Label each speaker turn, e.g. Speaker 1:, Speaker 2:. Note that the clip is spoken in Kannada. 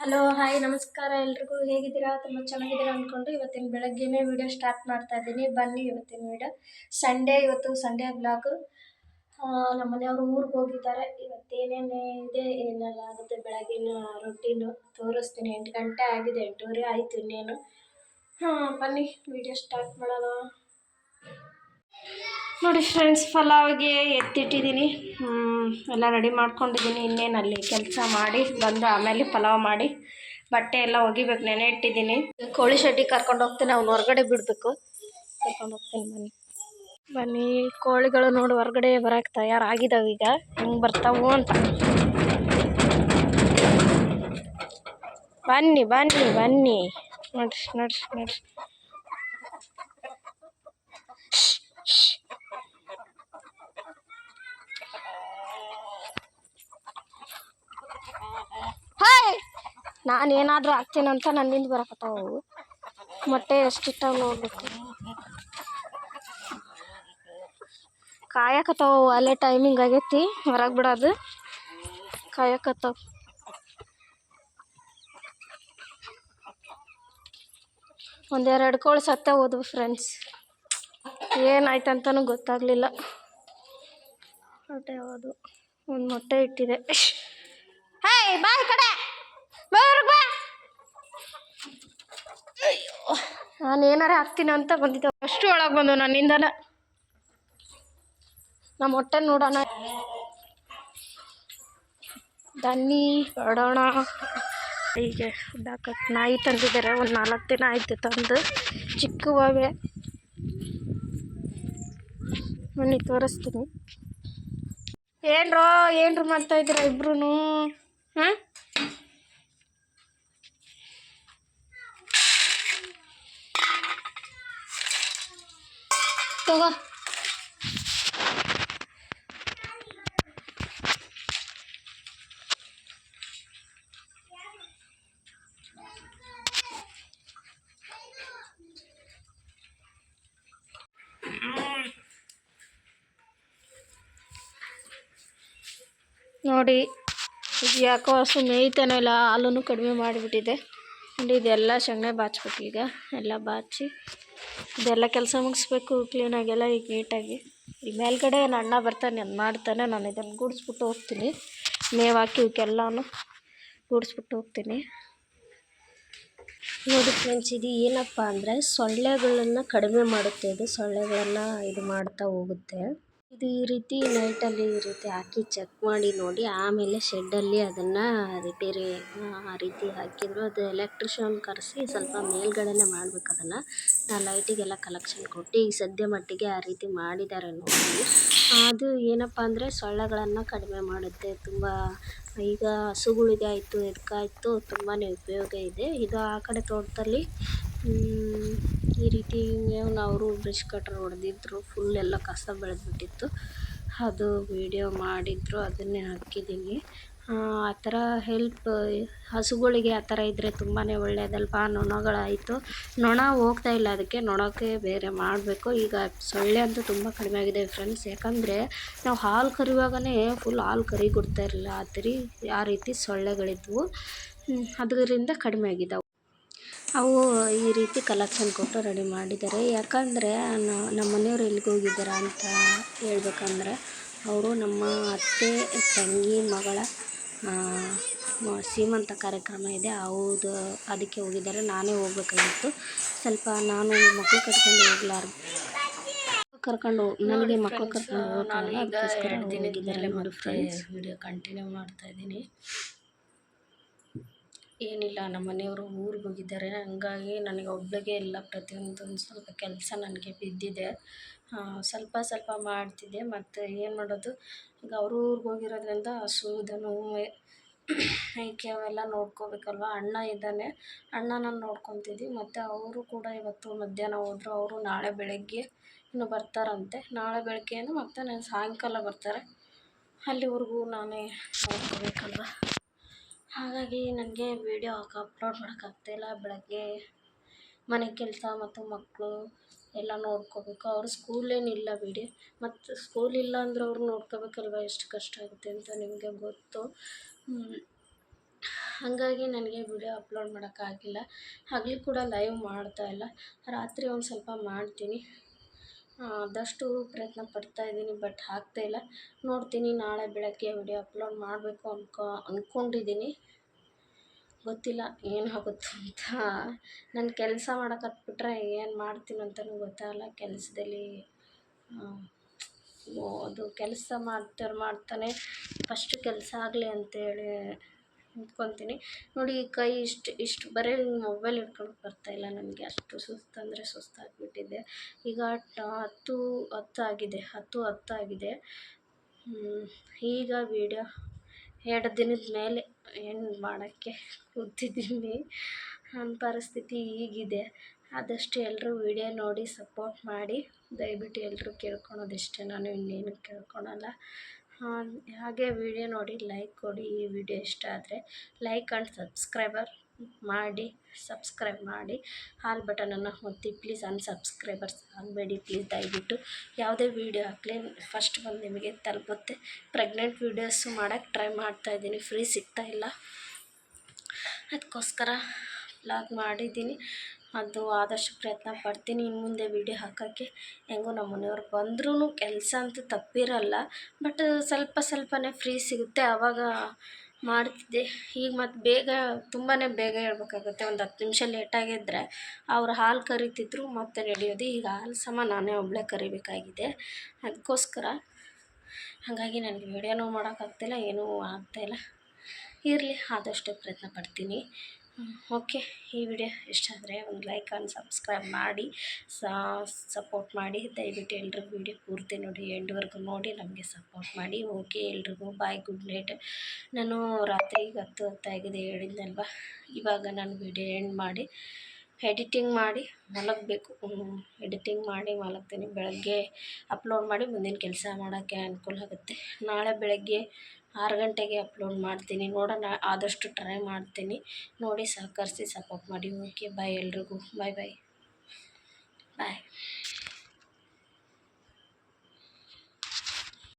Speaker 1: ಹಲೋ, ಹಾಯ್, ನಮಸ್ಕಾರ ಎಲ್ರಿಗೂ. ಹೇಗಿದ್ದೀರಾ? ತುಂಬ ಚೆನ್ನಾಗಿದ್ದೀರಾ ಅಂದ್ಕೊಂಡು ಇವತ್ತಿನ ಬೆಳಗ್ಗೆನೇ ವಿಡಿಯೋ ಸ್ಟಾರ್ಟ್ ಮಾಡ್ತಾ ಇದ್ದೀನಿ. ಬನ್ನಿ ಇವತ್ತಿನ ವಿಡಿಯೋ ಸಂಡೇ ಇವತ್ತು ಸಂಡೇ ಬ್ಲಾಗ್ ನಮ್ಮ ಮನೆಯವರು ಊರಿಗೆ ಹೋಗಿದ್ದಾರೆ. ಇವತ್ತೇನೇನು ಇದೆ, ಏನೆಲ್ಲ ಆಗುತ್ತೆ ಬೆಳಗಿನ ರೊಟೀನು ತೋರಿಸ್ತೀನಿ. ಎಂಟು ಗಂಟೆ ಆಗಿದೆ, ಎಂಟೂವರೆ ಆಯಿತು ಇನ್ನೇನು. ಹಾಂ, ಬನ್ನಿ ವಿಡಿಯೋ ಸ್ಟಾರ್ಟ್ ಮಾಡೋಣ. ನೋಡಿ ಫ್ರೆಂಡ್ಸ್ ಪಲಾವ್ಗೆ ಎತ್ತಿಟ್ಟಿದ್ದೀನಿ. ಎಲ್ಲ ರೆಡಿ ಮಾಡ್ಕೊಂಡಿದ್ದೀನಿ. ಇನ್ನೇನು ಅಲ್ಲಿ ಕೆಲಸ ಮಾಡಿ, ಬಂದು ಆಮೇಲೆ ಪಲಾವ್ ಮಾಡಿ, ಬಟ್ಟೆ ಎಲ್ಲ ಒಗಿಬೇಕು, ನೆನೆ ಇಟ್ಟಿದ್ದೀನಿ. ಕೋಳಿ ಶೆಡ್ಡಿ ಕರ್ಕೊಂಡು ಹೋಗ್ತೀನಿ, ಅವ್ನು ಹೊರಗಡೆ ಬಿಡಬೇಕು. ಕರ್ಕೊಂಡು ಹೋಗ್ತೀನಿ, ಬನ್ನಿ. ಬನ್ನಿ, ಕೋಳಿಗಳು ನೋಡಿ, ಹೊರಗಡೆ ಬರೋಕ್ಕೆ ತಯಾರಾಗಿದ್ದಾವೆ ಈಗ. ಹೆಂಗೆ ಬರ್ತಾವು ಅಂತ. ಬನ್ನಿ ಬನ್ನಿ ಬನ್ನಿ. ನಡ್ಸಿ ನಡ್ಸಿ ನೋಡ್ರಿ ಹಾಯ್! ನಾನು ಏನಾದರೂ ಹಾಕ್ತೀನಂತ ನನ್ನಿಂದ ಬರಕತ್ತಾವು ಮೊಟ್ಟೆ ಎಷ್ಟಿಟ್ಟಾವ ನೋಡ್ಬೇಕು ಕಾಯಕತ್ತಾವು ಅಲ್ಲೇ ಟೈಮಿಂಗ್ ಆಗೈತಿ, ಹೊರಗೆ ಬಿಡೋದು. ಕಾಯಕತ್ತಾವ. ಒಂದೆರಡು ಕೋಳಿ ಸತ್ತ ಹೋದ್ವು ಫ್ರೆಂಡ್ಸ್ ಏನಾಯ್ತಂತನೂ ಗೊತ್ತಾಗಲಿಲ್ಲ. ಹೊಟ್ಟೆ ಯಾವುದು? ಒಂದು ಮೊಟ್ಟೆ ಇಟ್ಟಿದೆ. ಹಾಯ್ ಬಾ ಕಡೆ. ಅಯ್ಯೋ. ನಾನು ಏನಾರ ಹಾಕ್ತೀನಿ ಅಂತ ಬಂದಿದ್ದೆ. ಅಷ್ಟು ಒಳಗೆ ಬಂದು ನನ್ನಿಂದ ನಮ್ಮ ಹೊಟ್ಟೆ ನೋಡೋಣ. ದನ್ನಿ ಹೊಡೋಣ ಹೀಗೆ ನಾಯಿ ತಂದಿದ್ದಾರೆ. ಒಂದು ನಾಲ್ಕು ದಿನ ಆಯಿತು ತಂದು. ಚಿಕ್ಕವಾಗೆ ಬನ್ನಿ ತೋರಿಸ್ತೀನಿ. ಏನ್ರೋ ಏನ್ರು ಮಾಡ್ತಾ ಇದ್ದೀರಾ ಇಬ್ರು ಹಾಂ? ತಗೋ. ನೋಡಿ, ಇದು ಯಾಕೋ ಹಸು ಮೇಯ್ತಾನೋ ಇಲ್ಲ ಹಾಲನ್ನು ಕಡಿಮೆ ಮಾಡಿಬಿಟ್ಟಿದೆ. ನೋಡಿ, ಇದೆಲ್ಲ ಸಗಣಿ ಬಾಚ್ಬೇಕು ಈಗ. ಎಲ್ಲ ಬಾಚಿ, ಇದೆಲ್ಲ ಕೆಲಸ ಮುಗಿಸ್ಬೇಕು ಕ್ಲೀನಾಗೆಲ್ಲ ಈಗ ನೀಟಾಗಿ ಈ ಮೇಲ್ಗಡೆ ನನ್ನ ಅಣ್ಣ ಬರ್ತಾನೆ, ಅದು ಮಾಡ್ತಾನೆ, ನಾನು ಇದನ್ನು ಗೂಡಿಸ್ಬಿಟ್ಟು ಹೋಗ್ತೀನಿ. ಮೇವು ಹಾಕಿ ಇವಕ್ಕೆಲ್ಲನೂ ಗೂಡಿಸ್ಬಿಟ್ಟು ಹೋಗ್ತೀನಿ. ನೋಡಿ ಫ್ರೆಂಡ್ಸ್ ಇದು ಏನಪ್ಪ ಅಂದರೆ ಸೊಳ್ಳೆಗಳನ್ನು ಕಡಿಮೆ ಮಾಡುತ್ತೆ, ಇದು ಸೊಳ್ಳೆಗಳನ್ನು ಇದು ಮಾಡ್ತಾ ಹೋಗುತ್ತೆ. ಇದು ಈ ರೀತಿ ನೈಟಲ್ಲಿ ಈ ರೀತಿ ಹಾಕಿ ಚೆಕ್ ಮಾಡಿ ನೋಡಿ, ಆಮೇಲೆ ಶೆಡ್ಡಲ್ಲಿ ಅದನ್ನು ರಿಪೇರಿ ಆ ರೀತಿ ಹಾಕಿದ್ರು. ಅದು ಎಲೆಕ್ಟ್ರಿಷಿಯನ್ ಕರೆಸಿ ಸ್ವಲ್ಪ ಮೇಲ್ಗಡೆನೇ ಮಾಡ್ಬೇಕು ಅದನ್ನು. ನಾ ಲೈಟಿಗೆಲ್ಲ ಕಲೆಕ್ಷನ್ ಕೊಟ್ಟು ಈಗ ಸದ್ಯ ಮಟ್ಟಿಗೆ ಆ ರೀತಿ ಮಾಡಿದ್ದಾರೆ ನೋಡಿ. ಅದು ಏನಪ್ಪ ಅಂದರೆ ಸೊಳ್ಳೆಗಳನ್ನು ಕಡಿಮೆ ಮಾಡುತ್ತೆ. ತುಂಬ ಈಗ ಹಸುಗಳಿಗೆ ಆಯಿತು ಎದಕ್ಕಾಯ್ತು ತುಂಬಾ ಉಪಯೋಗ ಇದೆ. ಇದು ಆ ಕಡೆ ತೋಟದಲ್ಲಿ ಈ ರೀತಿ ಅವರು ಬ್ರಷ್ ಕಟ್ರ್ ಹೊಡೆದಿದ್ರು ಫುಲ್ ಎಲ್ಲ ಕಸ ಬೆಳೆದ್ಬಿಟ್ಟಿತ್ತು. ಅದು ವೀಡಿಯೋ ಮಾಡಿದ್ರು, ಅದನ್ನೇ ಹಾಕಿದ್ದೀನಿ ಆ ಥರ ಹೆಲ್ಪ್ ಹಸುಗಳಿಗೆ ಆ ಥರ ಇದ್ದರೆ ತುಂಬಾ ಒಳ್ಳೆಯದಲ್ವಾ ನೊಣಗಳಾಯಿತು. ನೊಣ ಹೋಗ್ತಾ ಇಲ್ಲ ಅದಕ್ಕೆ, ನೊಣಕ್ಕೆ ಬೇರೆ ಮಾಡಬೇಕು. ಈಗ ಸೊಳ್ಳೆ ಅಂತೂ ತುಂಬ ಕಡಿಮೆ ಆಗಿದೆ ಫ್ರೆಂಡ್ಸ್ ಯಾಕಂದರೆ ನಾವು ಹಾಲು ಕರೆಯುವಾಗಲೇ ಫುಲ್ ಹಾಲು ಕರಿ ಕೊಡ್ತಾ ಇರಲಿಲ್ಲ. ಆ ಥರ, ಆ ರೀತಿ ಸೊಳ್ಳೆಗಳಿದ್ವು. ಅದರಿಂದ ಕಡಿಮೆ ಆಗಿದ್ದಾವೆ ಅವು ಈ ರೀತಿ ಕಲೆಕ್ಷನ್ ಕೊಟ್ಟು ರೆಡಿ ಮಾಡಿದ್ದಾರೆ. ಯಾಕಂದರೆ ನಮ್ಮ ಮನೆಯವ್ರು ಎಲ್ಲಿಗೆ ಹೋಗಿದ್ದಾರೆ ಅಂತ ಹೇಳ್ಬೇಕಂದ್ರೆ ಅವರು ನಮ್ಮ ಅತ್ತೆ ತಂಗಿ ಮಗಳ ಸೀಮಂತ ಕಾರ್ಯಕ್ರಮ ಇದೆ. ಹೌದು ಅದಕ್ಕೆ ಹೋಗಿದ್ದಾರೆ. ನಾನೇ ಹೋಗ್ಬೇಕಾಗಿತ್ತು. ಸ್ವಲ್ಪ ನಾನು ಮಕ್ಕಳು ಕರ್ಕೊಂಡು ಹೋಗ್ಲಾರ್ದು ಕರ್ಕೊಂಡು ನನಗೆ ಮಕ್ಕಳು ಕರ್ಕೊಂಡು ನೋಡಿ ಫ್ರೆಂಡ್ಸ್ ವಿಡಿಯೋ ಕಂಟಿನ್ಯೂ ಮಾಡ್ತಾ ಇದ್ದೀನಿ. ಏನಿಲ್ಲ, ನಮ್ಮ ಮನೆಯವರು ಊರಿಗೆ ಹೋಗಿದ್ದಾರೆ. ಹಂಗಾಗಿ ನನಗೆ ಒಬ್ಬಳಿಗೆ ಎಲ್ಲ ಪ್ರತಿಯೊಂದು ಸ್ವಲ್ಪ ಕೆಲಸ ನನಗೆ ಬಿದ್ದಿದೆ. ಸ್ವಲ್ಪ ಸ್ವಲ್ಪ ಮಾಡ್ತಿದ್ದೆ. ಮತ್ತು ಏನು ಮಾಡೋದು? ಈಗ ಅವರು ಊರಿಗೆ ಹೋಗಿರೋದ್ರಿಂದ ಹಸು ದನ ಮೇಕೆ ಅವೆಲ್ಲ ನೋಡ್ಕೋಬೇಕಲ್ವ? ಅಣ್ಣ ಇದ್ದಾನೆ. ಅಣ್ಣನ ನೋಡ್ಕೊತಿದ್ವಿ. ಮತ್ತು ಅವರು ಕೂಡ ಇವತ್ತು ಮಧ್ಯಾಹ್ನ ಹೋದ್ರು. ಅವರು ನಾಳೆ ಬೆಳಗ್ಗೆ ಇನ್ನು ಬರ್ತಾರಂತೆ. ನಾಳೆ ಬೆಳಗ್ಗೆನು ಮತ್ತು ನಾನು ಸಾಯಂಕಾಲ ಬರ್ತಾರೆ. ಅಲ್ಲಿವರೆಗೂ ನಾನೇ ನೋಡ್ಕೋಬೇಕಲ್ವ? ಹಾಗಾಗಿ ನನಗೆ ವೀಡಿಯೋ ಅಪ್ಲೋಡ್ ಮಾಡೋಕ್ಕಾಗ್ತಾಯಿಲ್ಲ ಬೆಳಗ್ಗೆ ಮನೆ ಕೆಲಸ ಮತ್ತು ಮಕ್ಕಳು ಎಲ್ಲ ನೋಡ್ಕೋಬೇಕು. ಅವ್ರು ಸ್ಕೂಲೇನಿಲ್ಲ ಬಿಡಿ. ಮತ್ತು ಸ್ಕೂಲ್ ಇಲ್ಲ ಅಂದ್ರೆ ಅವ್ರು ನೋಡ್ಕೋಬೇಕಲ್ವ? ಎಷ್ಟು ಕಷ್ಟ ಆಗುತ್ತೆ ಅಂತ ನಿಮಗೆ ಗೊತ್ತು. ಹಾಗಾಗಿ ನನಗೆ ವಿಡಿಯೋ ಅಪ್ಲೋಡ್ ಮಾಡೋಕ್ಕಾಗಿಲ್ಲ ಹಗಲು ಕೂಡ ಲೈವ್ ಮಾಡ್ತಾ ಇಲ್ಲ. ರಾತ್ರಿ ಒಂದು ಸ್ವಲ್ಪ ಮಾಡ್ತೀನಿ. ಆದಷ್ಟು ಪ್ರಯತ್ನ ಪಡ್ತಾ ಇದ್ದೀನಿ, ಬಟ್ ಆಗ್ತಾ ಇಲ್ಲ. ನೋಡ್ತೀನಿ, ನಾಳೆ ಬೆಳಗ್ಗೆ ವಿಡಿಯೋ ಅಪ್ಲೋಡ್ ಮಾಡಬೇಕು ಅನ್ಕೊ ಅಂದ್ಕೊಂಡಿದ್ದೀನಿ ಗೊತ್ತಿಲ್ಲ, ಏನಾಗುತ್ತೋ ಅಂತ. ನಾನು ಕೆಲಸ ಮಾಡೋಕೆ ಹತ್ಬಿಟ್ರೆ ಏನು ಮಾಡ್ತೀನಿ ಅಂತಲೂ ಗೊತ್ತಾಗಲ್ಲ. ಕೆಲಸದಲ್ಲಿ ಅದು ಕೆಲಸ ಮಾಡ್ತಾರೆ ಮಾಡ್ತಾನೆ. ಫಸ್ಟ್ ಕೆಲಸ ಆಗಲಿ ಅಂತೇಳಿ ನಿಂತ್ಕೊತೀನಿ ನೋಡಿ ಕೈ ಇಷ್ಟು ಇಷ್ಟು ಬರೀ ಮೊಬೈಲ್ ಹಿಡ್ಕೊಳಕ್ಕೆ ಇಲ್ಲ ನನಗೆ. ಅಷ್ಟು ಸುಸ್ತು ಅಂದರೆ ಸುಸ್ತಾಗಿಬಿಟ್ಟಿದೆ ಈಗ ಹತ್ತು ಹತ್ತಾಗಿದೆ ಹತ್ತು ಹತ್ತಾಗಿದೆ. ಈಗ ವೀಡಿಯೋ ಎರಡು ದಿನದ ಮೇಲೆ ಏನು ಮಾಡೋಕ್ಕೆ ಕೂತಿದ್ದೀನಿ. ನನ್ನ ಪರಿಸ್ಥಿತಿ ಈಗಿದೆ ಆದಷ್ಟು ಎಲ್ಲರೂ ವಿಡಿಯೋ ನೋಡಿ ಸಪೋರ್ಟ್ ಮಾಡಿ. ದಯವಿಟ್ಟು ಎಲ್ಲರೂ ಕೇಳ್ಕೊಳೋದಿಷ್ಟೇ ನಾನು ಇನ್ನೇನು ಕೇಳ್ಕೊಳಲ್ಲ. ಹಾಗೆ ವಿಡಿಯೋ ನೋಡಿ ಲೈಕ್ ಕೊಡಿ. ಈ ವಿಡಿಯೋ ಇಷ್ಟ ಆದರೆ ಲೈಕ್ ಆ್ಯಂಡ್ ಸಬ್ಸ್ಕ್ರೈಬರ್ ಮಾಡಿ ಸಬ್ಸ್ಕ್ರೈಬ್ ಮಾಡಿ. ಹಾಲ್ ಬಟನನ್ನು ಒತ್ತಿ ಪ್ಲೀಸ್ ಅನ್ಸಬ್ಸ್ಕ್ರೈಬರ್ಸ್ ಆಗಬೇಡಿ. ಪ್ಲೀಸ್ ದಯವಿಟ್ಟು ಯಾವುದೇ ವೀಡಿಯೋ ಹಾಕಲಿ ಫಸ್ಟ್ ಬಂದು ನಿಮಗೆ ತಲುಪುತ್ತೆ. ಪ್ರೆಗ್ನೆಂಟ್ ವೀಡಿಯೋಸು ಮಾಡೋಕ್ಕೆ ಟ್ರೈ ಮಾಡ್ತಾಯಿದ್ದೀನಿ ಫ್ರೀ ಸಿಗ್ತಾಯಿಲ್ಲ ಅದಕ್ಕೋಸ್ಕರ ಲಾಗ್ ಮಾಡಿದ್ದೀನಿ. ಅದು ಆದಷ್ಟು ಪ್ರಯತ್ನ ಪಡ್ತೀನಿ. ಇನ್ನು ಮುಂದೆ ವಿಡಿಯೋ ಹಾಕೋಕ್ಕೆ ಹೆಂಗೋ ನಮ್ಮ ಮನೆಯವ್ರು ಬಂದ್ರೂ ಕೆಲಸ ಅಂತೂ ತಪ್ಪಿರಲ್ಲ. ಬಟ್ ಸ್ವಲ್ಪ ಸ್ವಲ್ಪನೇ ಫ್ರೀ ಸಿಗುತ್ತೆ. ಆವಾಗ ಮಾಡ್ತಿದ್ದೆ. ಈಗ ಮತ್ತು ಬೇಗ ತುಂಬಾ ಬೇಗ ಹೇಳ್ಬೇಕಾಗುತ್ತೆ. ಒಂದು ಹತ್ತು ನಿಮಿಷ ಲೇಟಾಗಿದ್ದರೆ ಅವ್ರು ಹಾಲು ಕರಿತಿದ್ರು, ಮತ್ತೆ ನಡೆಯೋದು. ಈಗ ಹಾಲು ಸಮ ನಾನೇ ಒಬ್ಬಳೇ ಕರಿಬೇಕಾಗಿದೆ. ಅದಕ್ಕೋಸ್ಕರ ಹಾಗಾಗಿ ನನಗೆ ವಿಡಿಯೋನೂ ಮಾಡೋಕ್ಕಾಗ್ತಿಲ್ಲ ಏನೂ ಆಗ್ತಾಯಿಲ್ಲ ಇರಲಿ, ಆದಷ್ಟು ಪ್ರಯತ್ನ ಪಡ್ತೀನಿ. ಓಕೆ, ಈ ವಿಡಿಯೋ ಇಷ್ಟ ಆದರೆ ಒಂದು ಲೈಕ್ ಆ್ಯಂಡ್ ಸಬ್ಸ್ಕ್ರೈಬ್ ಮಾಡಿ ಸಪೋರ್ಟ್ ಮಾಡಿ, ದಯವಿಟ್ಟು ಎಲ್ರಿಗೂ ವಿಡಿಯೋ ಪೂರ್ತಿ ನೋಡಿ, ಎಂಡ್ವರೆಗೂ ನೋಡಿ ನಮಗೆ ಸಪೋರ್ಟ್ ಮಾಡಿ. ಓಕೆ, ಎಲ್ರಿಗೂ ಬಾಯ್ ಗುಡ್ ನೈಟ್ ನಾನು ರಾತ್ರಿಗೆ ಹತ್ತು ಹೊತ್ತಾಗಿದೆ ಹೇಳಿದ್ನಲ್ವ? ಇವಾಗ ನಾನು ವಿಡಿಯೋ ಎಂಡ್ ಮಾಡಿ ಎಡಿಟಿಂಗ್ ಮಾಡಿ, ಮಲಗಬೇಕು. ಎಡಿಟಿಂಗ್ ಮಾಡಿ ಮಲಗ್ತೀನಿ. ಬೆಳಗ್ಗೆ ಅಪ್ಲೋಡ್ ಮಾಡಿ, ಮುಂದಿನ ಕೆಲಸ ಮಾಡೋಕ್ಕೆ ಅನುಕೂಲ ಆಗುತ್ತೆ. ನಾಳೆ ಬೆಳಗ್ಗೆ ಆರು ಗಂಟೆಗೆ ಅಪ್ಲೋಡ್ ಮಾಡ್ತೀನಿ. ನೋಡೋಣ, ಆದಷ್ಟು ಟ್ರೈ ಮಾಡ್ತೀನಿ. ನೋಡಿ, ಸಹಕರಿಸಿ ಸಪೋರ್ಟ್ ಮಾಡಿ. ಓಕೆ ಬಾಯ್ ಎಲ್ರಿಗೂ. ಬಾಯ್ ಬಾಯ್ ಬಾಯ್